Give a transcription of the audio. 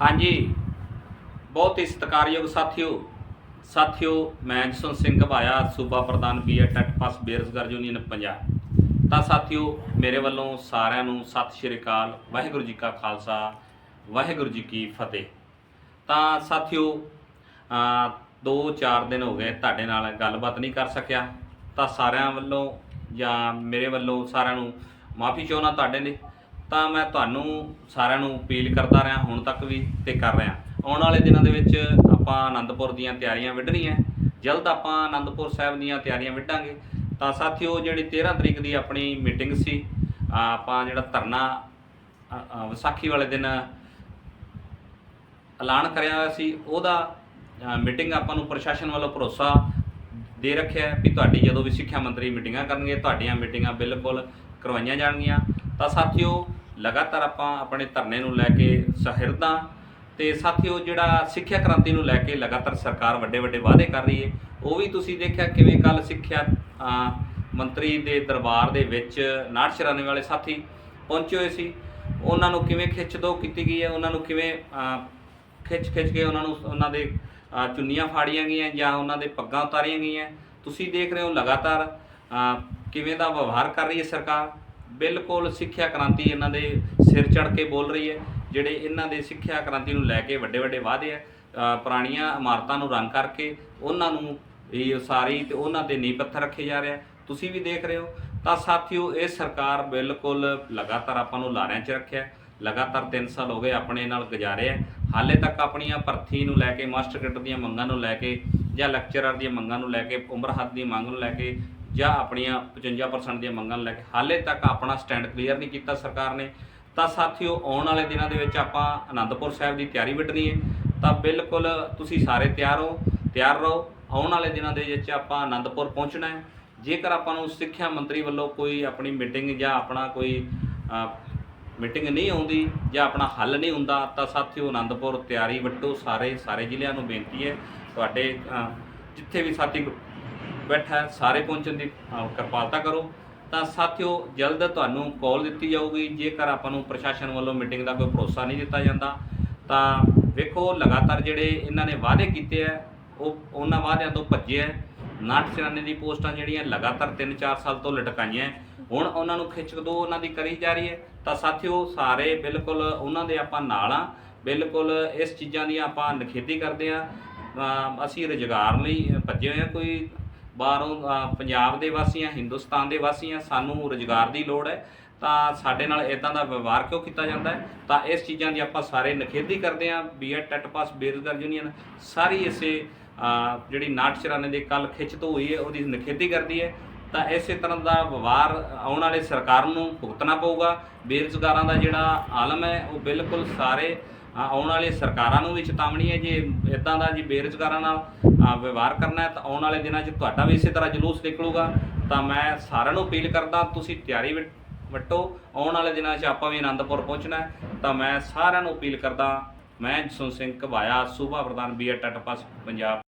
ਹਾਂਜੀ। ਬਹੁਤ ਹੀ ਸਤਿਕਾਰਯੋਗ ਸਾਥੀਓ। ਸਾਥੀਓ ਮੈਂ ਜਸਵੰਤ ਸਿੰਘ ਘਬਾਇਆ ਸੂਬਾ ਪ੍ਰਧਾਨ ਬੀਏ ਟੈਟ ਪਾਸ ਬੇਰੁਜ਼ਗਾਰ ਯੂਨੀਅਨ ਪੰਜਾਬ। ਤਾਂ ਸਾਥੀਓ ਮੇਰੇ ਵੱਲੋਂ ਸਾਰਿਆਂ ਨੂੰ ਸਤਿ ਸ਼੍ਰੀ ਅਕਾਲ ਵਾਹਿਗੁਰੂ ਜੀ ਕਾ ਖਾਲਸਾ ਵਾਹਿਗੁਰੂ ਜੀ ਕੀ ਫਤਿਹ। ਤਾਂ ਸਾਥੀਓ ਅ, ਦੋ ਚਾਰ ਦਿਨ ਹੋ ਗਏ ਤੁਹਾਡੇ ਨਾਲ ਗੱਲਬਾਤ ਨਹੀਂ ਕਰ ਸਕਿਆ। ਤਾਂ ਸਾਰਿਆਂ ਵੱਲੋਂ ਜਾਂ ਮੇਰੇ ਵੱਲੋਂ ਸਾਰਿਆਂ ਨੂੰ ਮਾਫੀ ਚਾਹੁੰਦਾ ਤੁਹਾਡੇ ਲਈ। ਤਾਂ ਮੈਂ ਤੁਹਾਨੂੰ ਸਾਰਿਆਂ ਨੂੰ ਅਪੀਲ ਕਰਦਾ ਰਿਹਾ, ਹੁਣ ਤੱਕ ਵੀ ਤੇ ਕਰ ਰਿਹਾ। ਆਉਣ ਵਾਲੇ ਦਿਨਾਂ ਦੇ ਵਿੱਚ ਆਪਾਂ ਆਨੰਦਪੁਰ ਦੀਆਂ ਤਿਆਰੀਆਂ ਵਿੱਢਣੀਆਂ ਜਲਦ ਆਪਾਂ ਆਨੰਦਪੁਰ ਸਾਹਿਬ ਦੀਆਂ ਤਿਆਰੀਆਂ ਵਿੱਢਾਂਗੇ। ਤਾਂ ਸਾਥੀਓ, ਜਿਹੜੀ 13 ਤਰੀਕ ਦੀ ਆਪਣੀ ਮੀਟਿੰਗ ਸੀ ਆਪਾਂ ਜਿਹੜਾ ਧਰਨਾ ਵਿਸਾਖੀ ਵਾਲੇ ਦਿਨ ਐਲਾਨ ਕਰਿਆ ਹੋਇਆ ਸੀ, ਉਹਦਾ ਮੀਟਿੰਗ ਆਪਾਂ ਨੂੰ ਪ੍ਰਸ਼ਾਸਨ ਵੱਲੋਂ ਭਰੋਸਾ ਦੇ ਰੱਖਿਆ ਵੀ ਤੁਹਾਡੀ ਜਦੋਂ ਵੀ ਸਿੱਖਿਆ ਮੰਤਰੀ ਮੀਟਿੰਗਾਂ ਕਰਨਗੇ, ਤੁਹਾਡੀਆਂ ਮੀਟਿੰਗਾਂ ਬਿਲਕੁਲ ਕਰਵਾਈਆਂ ਜਾਣਗੀਆਂ। ਤਾਂ ਸਾਥੀਓ ਲਗਾਤਾਰ ਆਪਾਂ ਆਪਣੇ ਧਰਨੇ ਨੂੰ ਲੈ ਕੇ ਸਹਿਰਦਾਂ ਤੇ ਸਾਥੀਓ ਜਿਹੜਾ ਸਿੱਖਿਆ ਕ੍ਰਾਂਤੀ ਨੂੰ ਲੈ ਕੇ ਲਗਾਤਾਰ ਸਰਕਾਰ ਵੱਡੇ ਵੱਡੇ ਵਾਅਦੇ ਕਰ ਰਹੀ ਹੈ, ਉਹ ਵੀ ਤੁਸੀਂ ਦੇਖਿਆ ਕਿਵੇਂ ਕੱਲ ਸਿੱਖਿਆ ਮੰਤਰੀ ਦੇ ਦਰਬਾਰ ਦੇ ਵਿੱਚ ਨਾਟ ਸ਼ਰਾਨੇ ਵਾਲੇ ਸਾਥੀ ਪਹੁੰਚੇ ਹੋਏ ਸੀ। ਉਹਨਾਂ ਨੂੰ ਕਿਵੇਂ ਖਿੱਚ ਦੋ ਕੀਤੀ ਗਈ ਹੈ? ਉਹਨਾਂ ਨੂੰ ਕਿਵੇਂ ਖਿੱਚ ਖਿੱਚ ਕੇ ਉਹਨਾਂ ਨੂੰ ਉਹਨਾਂ ਦੇ ਚੁੰਨੀਆਂ ਫਾੜੀਆਂ ਗਈਆਂ ਜਾਂ ਉਹਨਾਂ ਦੇ ਪੱਗਾਂ ਉਤਾਰੀਆਂ ਗਈਆਂ? ਤੁਸੀਂ ਦੇਖ ਰਹੇ ਹੋ ਲਗਾਤਾਰ ਕਿਵੇਂ ਦਾ ਵਿਵਹਾਰ ਕਰ ਰਹੀ ਹੈ ਸਰਕਾਰ? ਬਿਲਕੁਲ ਸਿੱਖਿਆ ਕ੍ਰਾਂਤੀ ਇਹਨਾਂ ਦੇ ਸਿਰ ਚੜ ਕੇ ਬੋਲ ਰਹੀ ਹੈ, ਜਿਹੜੇ ਇਹਨਾਂ ਦੇ ਸਿੱਖਿਆ ਕ੍ਰਾਂਤੀ ਨੂੰ ਲੈ ਕੇ ਵੱਡੇ ਵੱਡੇ ਵਾਅਦੇ ਆ ਪੁਰਾਣੀਆਂ ਇਮਾਰਤਾਂ ਨੂੰ ਰੰਗ ਕਰਕੇ ਉਹਨਾਂ ਨੂੰ ਇਹ ਸਾਰੀ ਤੇ ਉਹਨਾਂ ਦੇ ਨੀਂਹ ਪੱਥਰ ਰੱਖੇ ਜਾ ਰਿਹਾ ਤੁਸੀਂ ਵੀ ਦੇਖ ਰਹੇ ਹੋ, ਤਾਂ ਸਾਥੀਓ ਇਹ ਸਰਕਾਰ ਬਿਲਕੁਲ ਲਗਾਤਾਰ ਆਪਾਂ ਨੂੰ ਲਾਰਿਆਂ 'ਚ ਰੱਖਿਆ ਲਗਾਤਾਰ 3 ਸਾਲ ਹੋ ਗਏ ਆਪਣੇ ਨਾਲ ਗੁਜ਼ਾਰੇ ਹੈ। ਹਾਲੇ ਤੱਕ ਆਪਣੀਆਂ ਭਰਤੀ ਨੂੰ ਲੈ ਕੇ ਮਾਸਟਰ ਕੈਡਰ ਦੀਆਂ ਮੰਗਾਂ ਨੂੰ ਲੈ ਕੇ ਜਾਂ ਲੈਕਚਰਰ ਦੀਆਂ ਮੰਗਾਂ ਨੂੰ ਲੈ ਕੇ, ਉਮਰ ਹੱਦ ਦੀ ਮੰਗ ਨੂੰ ਲੈ ਕੇ ਜਾਂ ਆਪਣੀਆਂ 55% ਦੀਆਂ ਮੰਗਾਂ ਨੂੰ ਲੈ ਕੇ। ਹਾਲੇ ਤੱਕ ਆਪਣਾ ਸਟੈਂਡ ਕਲੀਅਰ ਨਹੀਂ ਕੀਤਾ ਸਰਕਾਰ ਨੇ। ਤਾਂ ਸਾਥੀਓ, ਆਉਣ ਵਾਲੇ ਦਿਨਾਂ ਦੇ ਵਿੱਚ ਆਪਾਂ ਆਨੰਦਪੁਰ ਸਾਹਿਬ ਦੀ ਤਿਆਰੀ ਵਿੱਢਣੀ ਹੈ। ਤਾਂ ਬਿਲਕੁਲ ਤੁਸੀਂ ਸਾਰੇ ਤਿਆਰ ਹੋ, ਤਿਆਰ ਰਹੋ। ਆਉਣ ਵਾਲੇ ਦਿਨਾਂ ਦੇ ਵਿੱਚ ਆਪਾਂ ਆਨੰਦਪੁਰ ਪਹੁੰਚਣਾ ਹੈ। ਜੇਕਰ ਆਪਾਂ ਨੂੰ ਸਿੱਖਿਆ ਮੰਤਰੀ ਵੱਲੋਂ ਕੋਈ ਆਪਣੀ ਮੀਟਿੰਗ ਜਾਂ ਆਪਣਾ ਕੋਈ ਮੀਟਿੰਗ ਨਹੀਂ ਆਉਂਦੀ ਜਾਂ ਆਪਣਾ ਹੱਲ ਨਹੀਂ ਹੁੰਦਾ, ਤਾਂ ਸਾਥੀਓ ਆਨੰਦਪੁਰ ਤਿਆਰੀ ਵੱਟੋ ਸਾਰੇ ਸਾਰੇ ਜ਼ਿਲ੍ਹਿਆਂ ਨੂੰ ਬੇਨਤੀ ਹੈ। ਤੁਹਾਡੇ ਜਿੱਥੇ ਵੀ ਸਾਥੀ ਬੈਠਾ ਸਾਰੇ ਪਹੁੰਚਣ ਦੀ ਅ, ਕਿਰਪਾਲਤਾ ਕਰੋ। ਤਾਂ ਸਾਥੀਓ ਜਲਦ ਤੁਹਾਨੂੰ ਕਾਲ ਦਿੱਤੀ ਜਾਊਗੀ। ਜੇਕਰ ਆਪਾਂ ਨੂੰ ਪ੍ਰਸ਼ਾਸਨ ਵੱਲੋਂ ਮੀਟਿੰਗ ਦਾ ਕੋਈ ਭਰੋਸਾ ਨਹੀਂ ਦਿੱਤਾ ਜਾਂਦਾ ਤਾਂ ਵੇਖੋ ਲਗਾਤਾਰ ਜਿਹੜੇ ਇਹਨਾਂ ਨੇ ਵਾਅਦੇ ਕੀਤੇ ਆ ਉਹ ਉਹਨਾਂ ਵਾਅਦਿਆਂ ਤੋਂ ਭੱਜੇ ਆ ਨਾਟ ਚਰਾਨੇ ਦੀ ਪੋਸਟਾਂ ਜਿਹੜੀਆਂ ਲਗਾਤਾਰ 3-4 ਸਾਲ ਤੋਂ ਲਟਕਾਈਆਂ ਹੈ। ਹੁਣ ਉਹਨਾਂ ਨੂੰ ਖਿੱਚ ਦੋ ਉਹਨਾਂ ਦੀ ਕਰੀ ਜਾ ਰਹੀ ਹੈ। ਤਾਂ ਸਾਥੀਓ ਸਾਰੇ ਬਿਲਕੁਲ ਉਹਨਾਂ ਦੇ ਆਪਾਂ ਨਾਲ ਆ ਬਿਲਕੁਲ ਇਸ ਚੀਜ਼ਾਂ ਦੀ ਆਪਾਂ ਨਿਖੇਧੀ ਕਰਦੇ ਆ ਅਸੀਂ ਰੁਜ਼ਗਾਰ ਲਈ ਭੱਜੇ ਹੋਏ ਆ ਕੋਈ ਬਾਹਰੋਂ ਪੰਜਾਬ ਦੇ ਵਾਸੀ ਆ, ਹਿੰਦੁਸਤਾਨ ਦੇ ਵਾਸੀ ਆ, ਸਾਨੂੰ ਰੁਜ਼ਗਾਰ ਦੀ ਲੋੜ ਹੈ। ਤਾਂ ਸਾਡੇ ਨਾਲ ਇਦਾਂ ਦਾ ਵਿਵਹਾਰ ਕਿਉਂ ਕੀਤਾ ਜਾਂਦਾ ਹੈ? ਤਾਂ ਇਸ ਚੀਜ਼ਾਂ ਦੀ ਆਪਾਂ ਸਾਰੇ ਨਿਖੇਧੀ ਕਰਦੇ ਆ ਬੀਐਡ ਟੈਟ ਪਾਸ ਬੇਰੁਜ਼ਗਾਰ ਯੂਨੀਅਨ ਸਾਰੀ ਇਸੇ ਜਿਹੜੀ ਨਾਟ ਚਰਾਨੇ ਦੇ ਕੱਲ ਖਿੱਚ ਤੋਂ ਹੋਈ ਹੈ, ਉਹਦੀ ਨਿਖੇਧੀ ਕਰਦੀ ਹੈ। ਤਾਂ ਇਸੇ ਤਰ੍ਹਾਂ ਦਾ ਵਿਵਹਾਰ ਆਉਣ ਵਾਲੇ ਸਰਕਾਰ ਨੂੰ ਭੁਗਤਣਾ ਪਊਗਾ। ਬੇਰੁਜ਼ਗਾਰਾਂ ਦਾ ਜਿਹੜਾ ਆਲਮ ਹੈ, ਉਹ ਬਿਲਕੁਲ ਸਾਰੇ ਆਉਣ ਵਾਲੇ ਸਰਕਾਰਾਂ ਨੂੰ ਵੀ ਚੇਤਾਵਨੀ ਹੈ। ਜੇ ਇਦਾਂ ਦਾ ਜੀ ਬੇਰੁਜ਼ਗਾਰਾਂ ਨਾਲ ਵਿਵਹਾਰ ਕਰਨਾ ਹੈ, ਤਾਂ ਆਉਣ ਵਾਲੇ ਦਿਨਾਂ 'ਚ ਤੁਹਾਡਾ ਵੀ ਇਸੇ ਤਰ੍ਹਾਂ ਜਲੂਸ ਨਿਕਲੂਗਾ। ਤਾਂ ਮੈਂ ਸਾਰਿਆਂ ਨੂੰ ਅਪੀਲ ਕਰਦਾ, ਤੁਸੀਂ ਤਿਆਰੀ ਵਿੱਚ ਵਟੋ। ਆਉਣ ਵਾਲੇ ਦਿਨਾਂ 'ਚ ਆਪਾਂ ਵੀ ਆਨੰਦਪੁਰ ਪਹੁੰਚਣਾ ਤਾਂ ਮੈਂ ਸਾਰਿਆਂ ਨੂੰ ਅਪੀਲ ਕਰਦਾ, ਮੈਂ ਜਸਵੰਤ ਸਿੰਘ ਘਵਾਇਆ, ਸੂਬਾ ਪ੍ਰਧਾਨ ਬੀਐਡ ਟੱਟ ਪਾਸ ਪੰਜਾਬ।